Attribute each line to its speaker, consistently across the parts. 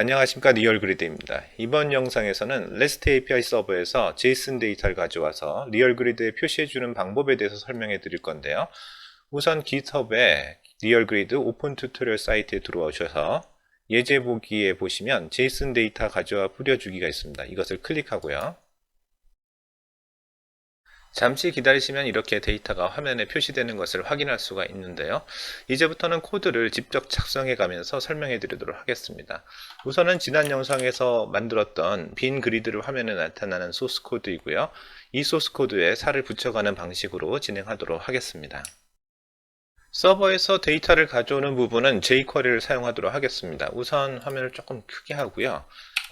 Speaker 1: 안녕하십니까 리얼그리드입니다. 이번 영상에서는 REST API 서버에서 JSON 데이터를 가져와서 리얼그리드에 표시해주는 방법에 대해서 설명해 드릴 건데요. 우선 GitHub에 리얼그리드 오픈 튜토리얼 사이트에 들어오셔서 예제 보기에 보시면 JSON 데이터 가져와 뿌려주기가 있습니다. 이것을 클릭하고요. 잠시 기다리시면 이렇게 데이터가 화면에 표시되는 것을 확인할 수가 있는데요. 이제부터는 코드를 직접 작성해 가면서 설명해 드리도록 하겠습니다. 우선은 지난 영상에서 만들었던 빈 그리드를 화면에 나타나는 소스 코드이고요. 이 소스 코드에 살을 붙여가는 방식으로 진행하도록 하겠습니다. 서버에서 데이터를 가져오는 부분은 jQuery를 사용하도록 하겠습니다. 우선 화면을 조금 크게 하고요.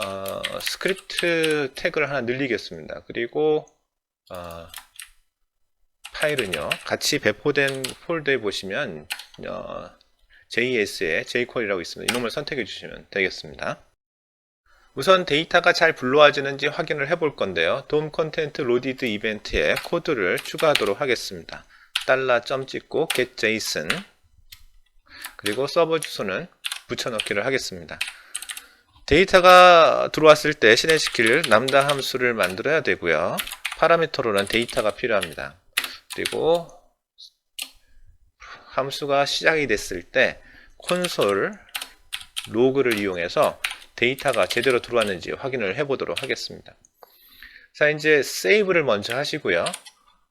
Speaker 1: 어, 스크립트 태그를 하나 늘리겠습니다. 그리고 어, 파일은요 같이 배포된 폴더에 보시면 어, JS에 jQuery라고 있습니다. 이놈을 선택해 주시면 되겠습니다. 우선 데이터가 잘 불러와지는지 확인을 해 볼 건데요. DOM 컨텐트 로디드 이벤트에 코드를 추가하도록 하겠습니다. 달러 점 찍고 get json 그리고 서버 주소는 붙여넣기를 하겠습니다. 데이터가 들어왔을 때 실행시킬 람다 함수를 만들어야 되고요. 파라미터로는 데이터가 필요합니다. 그리고 함수가 시작이 됐을 때 콘솔 로그를 이용해서 데이터가 제대로 들어왔는지 확인을 해 보도록 하겠습니다. 자, 이제 세이브를 먼저 하시고요.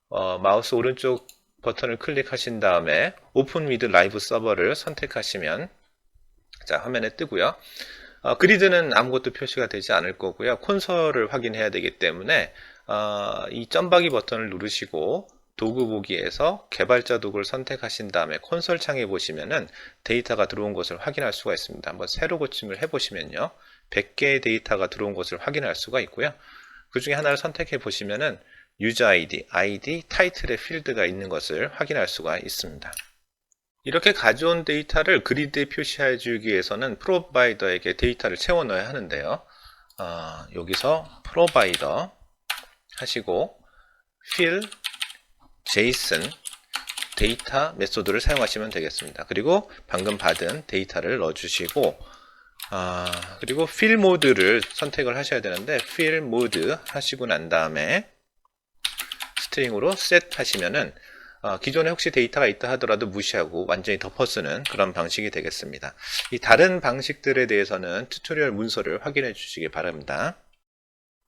Speaker 1: 어, 마우스 오른쪽 버튼을 클릭하신 다음에 오픈 위드 라이브 서버를 선택하시면 자, 화면에 뜨고요. 어, 그리드는 아무것도 표시가 되지 않을 거고요. 콘솔을 확인해야 되기 때문에 어, 이 점박이 버튼을 누르시고 도구 보기에서 개발자 도구를 선택하신 다음에 콘솔 창에 보시면은 데이터가 들어온 것을 확인할 수가 있습니다. 한번 새로 고침을 해보시면요. 100개의 데이터가 들어온 것을 확인할 수가 있고요. 그 중에 하나를 선택해 보시면은 유저 아이디, 아이디, 타이틀의 필드가 있는 것을 확인할 수가 있습니다. 이렇게 가져온 데이터를 그리드에 표시해 주기 위해서는 프로바이더에게 데이터를 채워 넣어야 하는데요. 어, 여기서 프로바이더 하시고 fill JSON 데이터 메소드를 사용하시면 되겠습니다. 그리고 방금 받은 데이터를 넣어주시고 아, 그리고 fill 모드를 선택을 하셔야 되는데 fill 모드 하시고 난 다음에 스트링으로 set 하시면은 어, 기존에 혹시 데이터가 있다 하더라도 무시하고 완전히 덮어쓰는 그런 방식이 되겠습니다. 이 다른 방식들에 대해서는 튜토리얼 문서를 확인해 주시기 바랍니다.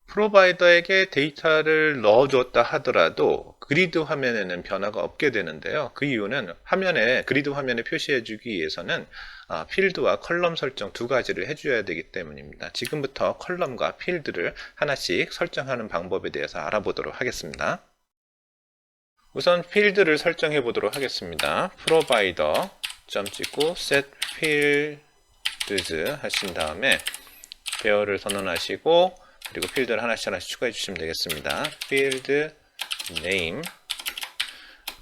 Speaker 1: 프로바이더에게 데이터를 넣어줬다 하더라도 그리드 화면에는 변화가 없게 되는데요. 그 이유는 화면에 그리드 화면에 표시해주기 위해서는 아, 필드와 컬럼 설정 두 가지를 해줘야 되기 때문입니다. 지금부터 컬럼과 필드를 하나씩 설정하는 방법에 대해서 알아보도록 하겠습니다. 우선 필드를 설정해 보도록 하겠습니다. 프로바이더 점 찍고 set fields 하신 다음에 배열을 선언하시고 그리고 필드를 하나씩 하나씩 추가해 주시면 되겠습니다. 필드 name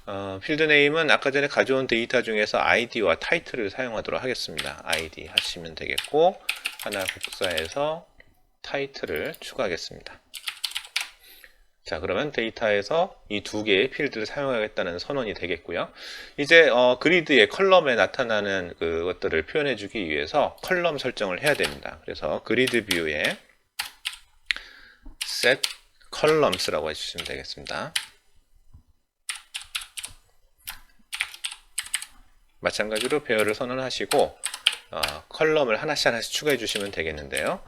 Speaker 1: 어, 필드 네임은 아까 전에 가져온 데이터 중에서 id와 타이틀을 사용하도록 하겠습니다. id 하시면 되겠고 하나 복사해서 타이틀을 추가하겠습니다. 자 그러면 데이터에서 이 두 개의 필드를 사용하겠다는 선언이 되겠고요. 이제 어, 그리드의 컬럼에 나타나는 그것들을 표현해 주기 위해서 컬럼 설정을 해야 됩니다. 그래서 그리드 뷰에 set columns라고 해주시면 되겠습니다. 마찬가지로 배열을 선언하시고 어, 컬럼을 하나씩 하나씩 추가해 주시면 되겠는데요.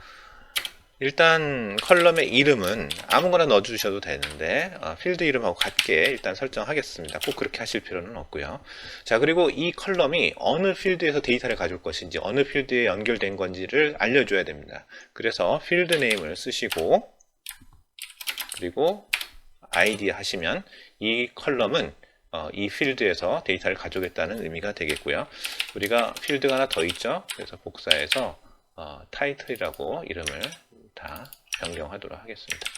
Speaker 1: 일단 컬럼의 이름은 아무거나 넣어 주셔도 되는데 어, 필드 이름하고 같게 일단 설정하겠습니다. 꼭 그렇게 하실 필요는 없고요. 자 그리고 이 컬럼이 어느 필드에서 데이터를 가져올 것인지 어느 필드에 연결된 건지를 알려줘야 됩니다. 그래서 필드 네임을 쓰시고 그리고 id 하시면 이 컬럼은 어, 이 필드에서 데이터를 가져오겠다는 의미가 되겠고요. 우리가 필드가 하나 더 있죠. 그래서 복사해서 어, 타이틀이라고 이름을 다 변경하도록 하겠습니다.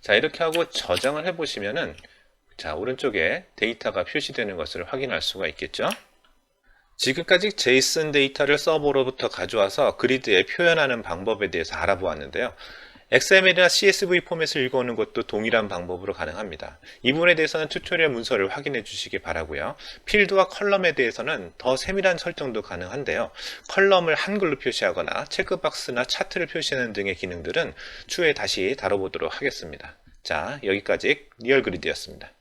Speaker 1: 자 이렇게 하고 저장을 해 보시면은 자 오른쪽에 데이터가 표시되는 것을 확인할 수가 있겠죠. 지금까지 제이슨 데이터를 서버로부터 가져와서 그리드에 표현하는 방법에 대해서 알아보았는데요. XML이나 CSV 포맷을 읽어오는 것도 동일한 방법으로 가능합니다. 이 부분에 대해서는 튜토리얼 문서를 확인해 주시기 바라고요. 필드와 컬럼에 대해서는 더 세밀한 설정도 가능한데요. 컬럼을 한글로 표시하거나 체크박스나 차트를 표시하는 등의 기능들은 추후에 다시 다뤄보도록 하겠습니다. 자, 여기까지 리얼그리드였습니다.